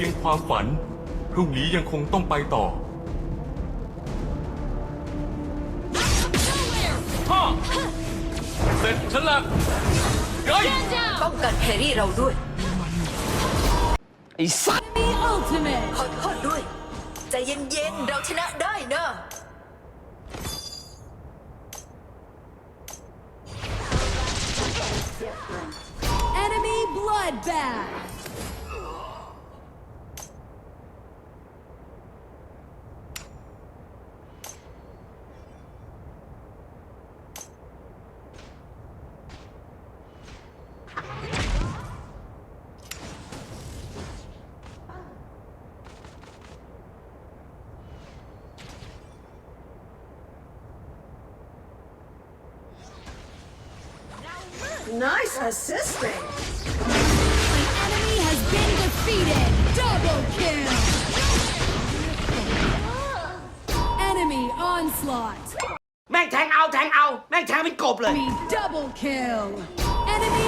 เพียงความฝัน พรุ่งนี้ยังคงต้องไปต่อ ฮ่าเสร็จฉันละเฮ้ย ป้องกันแฮร์รี่เราด้วย ไอ้สัตว์ The ultimate. ขอโทษด้วย ใจเย็นๆ เราชนะได้นะ Enemy bloodbath. Nice assisting. An enemy has been defeated. Double kill. Enemy onslaught. แม่งแทงเอาแทงเอา แม่งแทงเป็นกบเลย Enemy double kill. Enemy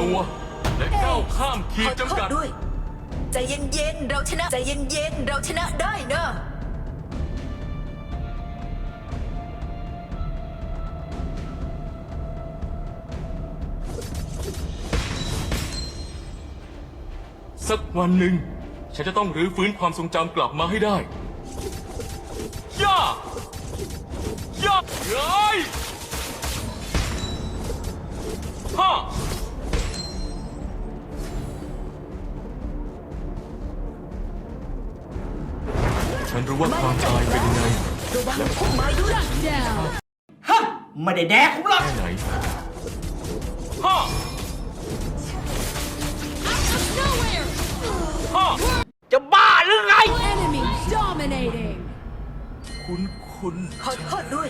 ตัว dominating. และก้าวข้ามขี ข ด อโท จำกั ษ ด ด้วย ใจเย็นๆ เราชนะ ใจเย็นๆ เราชนะได้นะ สักวันหนึ่ง ฉันจะต้องรื้อฟื้นความทรงจำกลับมาให้ได้ ย่า ย่าเฮ้ยฮ่าฉันรู้ว่าความตายเป็นยังไงระวังพุ่มไม้ด้วย Shut down. ฮะไม่ได้แดกผมหรอก แค่ไหนฮ่า ฮ่าจะบ้าหรือไง Enemy dominating. คุณคุณขอโทษด้วย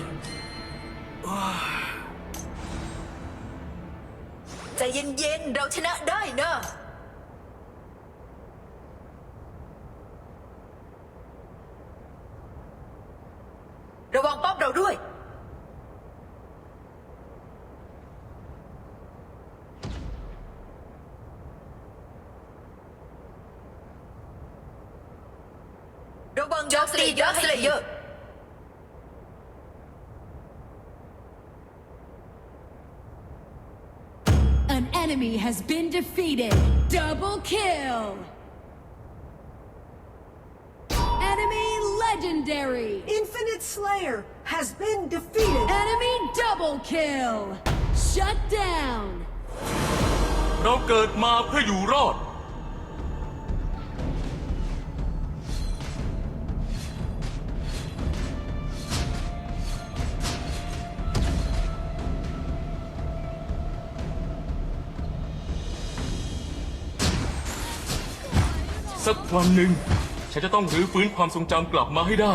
ใจเย็นๆ เราชนะได้นะระวังป้อมเราด้วย ระวังจอสลีดอสเลเยอร์ An enemy has been defeated. Double kill. Enemy legendary. Infinite Slayer has been defeated. Enemy double kill. Shut down. เราเกิดมาเพื่ออยู่รอด สักวันหนึ่ง ฉันจะต้องรื้อฟื้นความทรงจำกลับมาให้ได้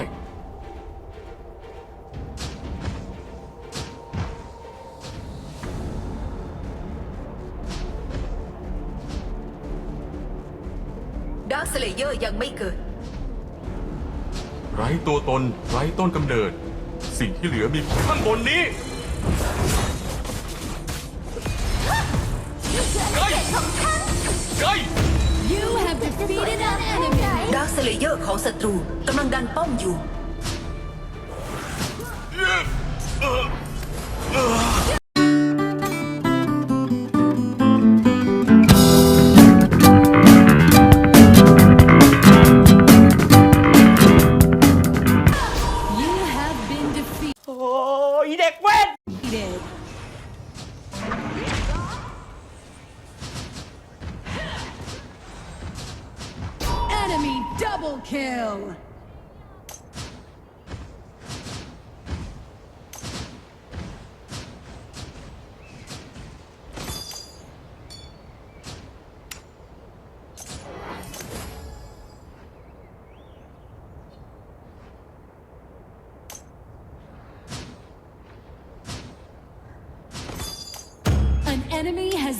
ดาร์คสเลเยอร์ยังไม่เกิด ไร้ตัวตน ไร้ต้นกำเนิด สิ่งที่เหลือมีข้างบนนี้ไกไก You have defeated สเลเยอร์ของศัตรูกำลังดันป้อมอยู่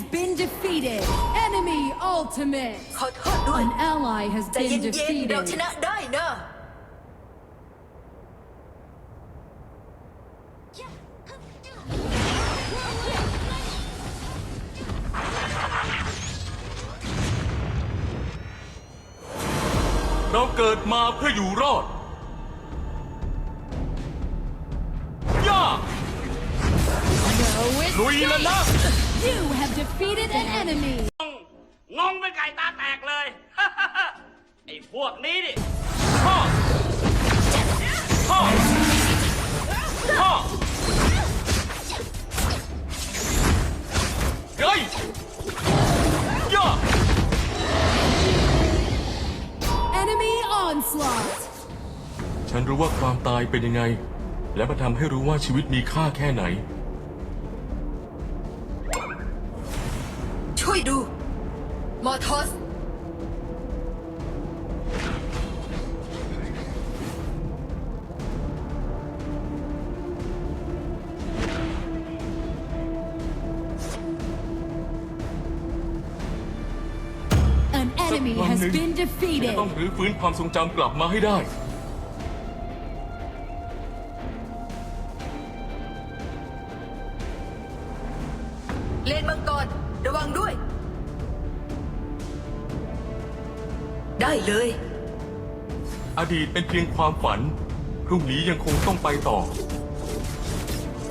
has been defeated. Enemy ultimate. ขอโทษด้วย An ally has ใจ been เย็นๆ เรา defeated. ชนะได้นะ เราเกิดมาเพื่ออยู่รอด ย่า No ลุยแล้วนะ escape! You have defeated an enemy! งงเป็นไก่ตาแตกเลย ไอ้พวกนี้นี่ฮ่าฮ่าฮ่าเฮ้ยย่า Enemy onslaught! ฉันรู้ว่าความตายเป็นยังไง และมาทำให้รู้ว่าชีวิตมีค่าแค่ไหน มอทอส An สัก enemy วัน has หนึ่ง been ฉันจะ defeated! ต้องรื้อฟื้นความทรงจำกลับมาให้ได้ เลนมังกรระวังด้วย ได้เลย อดีตเป็นเพียงความฝัน พรุ่งนี้ยังคงต้องไปต่อ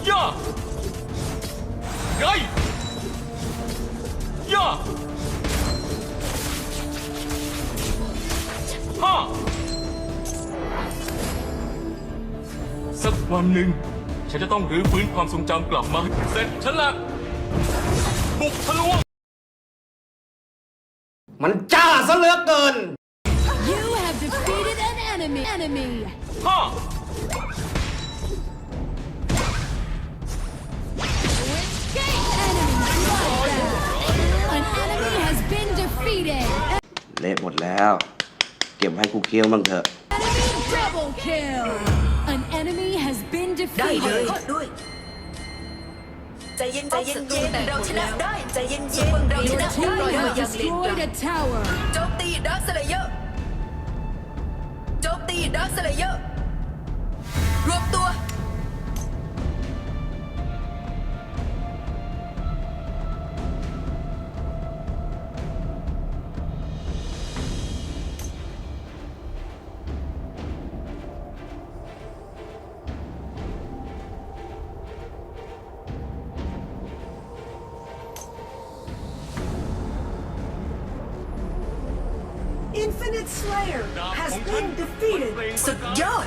ย่าไงย่าฮ่าสักวันหนึ่ง ฉันจะต้องรื้อฟื้นความทรงจำกลับมา เสร็จฉันละบุกทะลวงมันจ้าซะเหลือเกิน enemy! Enemy! ฮ่า Enemy bloodbath! An enemy has been defeated! เละหมดแล้ว เก็บให้กูเคี้ยวบ้างเถอะ Enemy double kill! An enemy has been ได้เลย defeated! ด้วย ใจเย็นใจเย็นเย็นเราชนะได้ ใจเย็นเย็นเราช Your นะ team ได้ has destroyed a tower! โจมตีดักสเลเยอร์ โจมตีดัสเลเยอร์ รวมตัว Slayer has been defeated. สุดยอด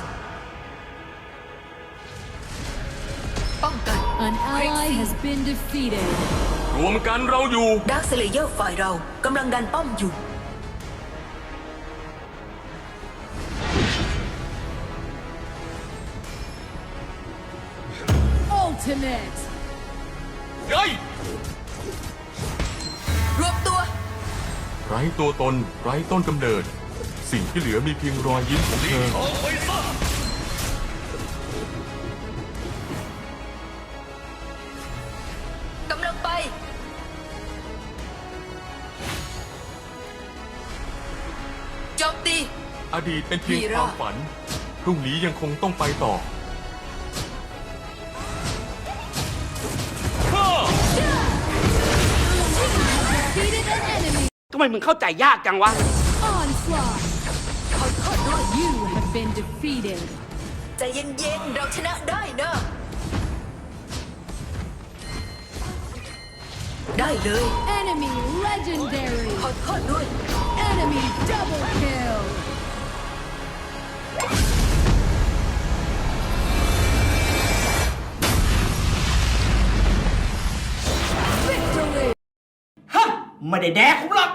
ป้องกัน An ally has been defeated! รวมกันเราอยู่ดักสเลเยอร์ฝ่ายเรากำลังดันป้อมอยู่ Ultimate! เฮ้ยรวมตัว ไร้ตัวตน ไร้ต้นกำเนิด สิ่งที่เหลือมีเพียงรอยยิ้มของเธอกำลังไปโจมตีอดีตเป็นเพียงวีคระวามฝัน พรุ่งนี้ยังคงต้องไปต่อฮ่า Defeated an enemy! ทำไมมึงเข้าใจยากจังวะ You have been defeated! ใจเย็นๆ เราชนะได้นะได้เลย Enemy legendary! ขอโทษด้วย Enemy double kill! Victory! ฮะไม่ได้แดกผมหรอก